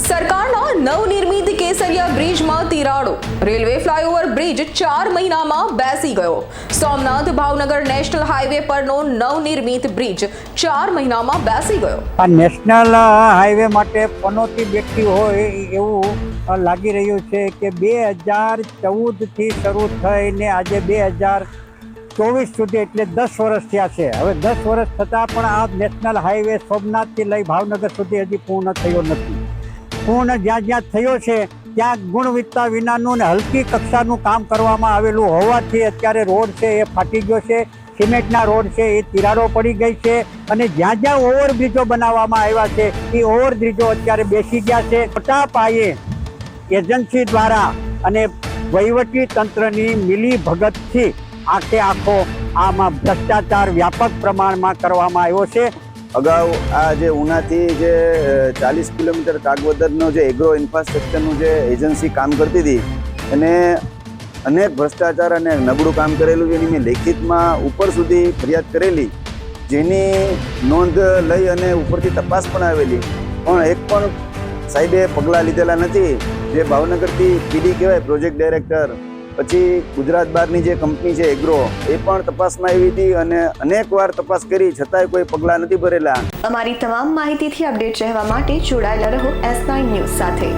સરકારના નવનિર્મિત કેસરિયા બ્રિજમાં તિરાડો. રેલવે ફ્લાયઓવર બ્રિજ ચાર મહિનામાં બેસી ગયો. સોમનાથ ભાવનગર નેશનલ હાઈવે પરનો નવનિર્મિત બ્રિજ ચાર મહિનામાં બેસી ગયો. આ નેશનલ હાઈવે માટે પનોતી બેઠી હોય એવું લાગી રહ્યું છે કે બે હજાર ચૌદથી શરૂ થઈને આજે બે હજાર ચોવીસ સુધી એટલે દસ વર્ષ થયા છે. હવે દસ વર્ષ થતાં પણ આ નેશનલ હાઈવે સોમનાથથી લઈ ભાવનગર સુધી હજી પૂર્ણ થયો નથી. પૂર્ણ જ્યાં જ્યાં થયો છે, ત્યાં ગુણવત્તા વિનાનું ને હલકી કક્ષાનું કામ કરવામાં આવેલું હોવાથી અત્યારે રોડ છે એ ફાટી ગયો છે, સિમેન્ટના રોડ છે એ તિરાડો પડી ગઈ છે અને જ્યાં જ્યાં ઓવરબ્રિજો બનાવવામાં આવ્યા છે, એ ઓવરબ્રિજો અત્યારે બેસી ગયા છે. મોટા પાયે એજન્સી દ્વારા અને વહીવટી તંત્રની મિલી ભગતથી આખે આખો આમાં ભ્રષ્ટાચાર વ્યાપક પ્રમાણમાં કરવામાં આવ્યો છે. અગાઉ આ જે ઉનાથી જે ચાલીસ કિલોમીટર કાગવદરનો જે એગ્રો ઇન્ફ્રાસ્ટ્રક્ચરનું જે એજન્સી કામ કરતી હતી, એને અનેક ભ્રષ્ટાચાર અને નબળું કામ કરેલું એની મેં લેખિતમાં ઉપર સુધી ફરિયાદ કરેલી, જેની નોંધ લઈ અને ઉપરથી તપાસ પણ આવેલી. પણ એક પણ સાહેબે પગલાં લીધેલા નથી. જે ભાવનગરથી પીડી કહેવાય પ્રોજેક્ટ ડાયરેક્ટર પછી ગુજરાત બહારની જે કંપની છે એગ્રો, એ પણ તપાસમાં આવી હતી અને અનેક વાર તપાસ કરી, છતાંય કોઈ પગલાં નથી ભરેલા. અમારી તમામ માહિતીથી અપડેટ રહેવા માટે જોડાયેલા રહો એસ નાઇન ન્યૂઝ સાથે.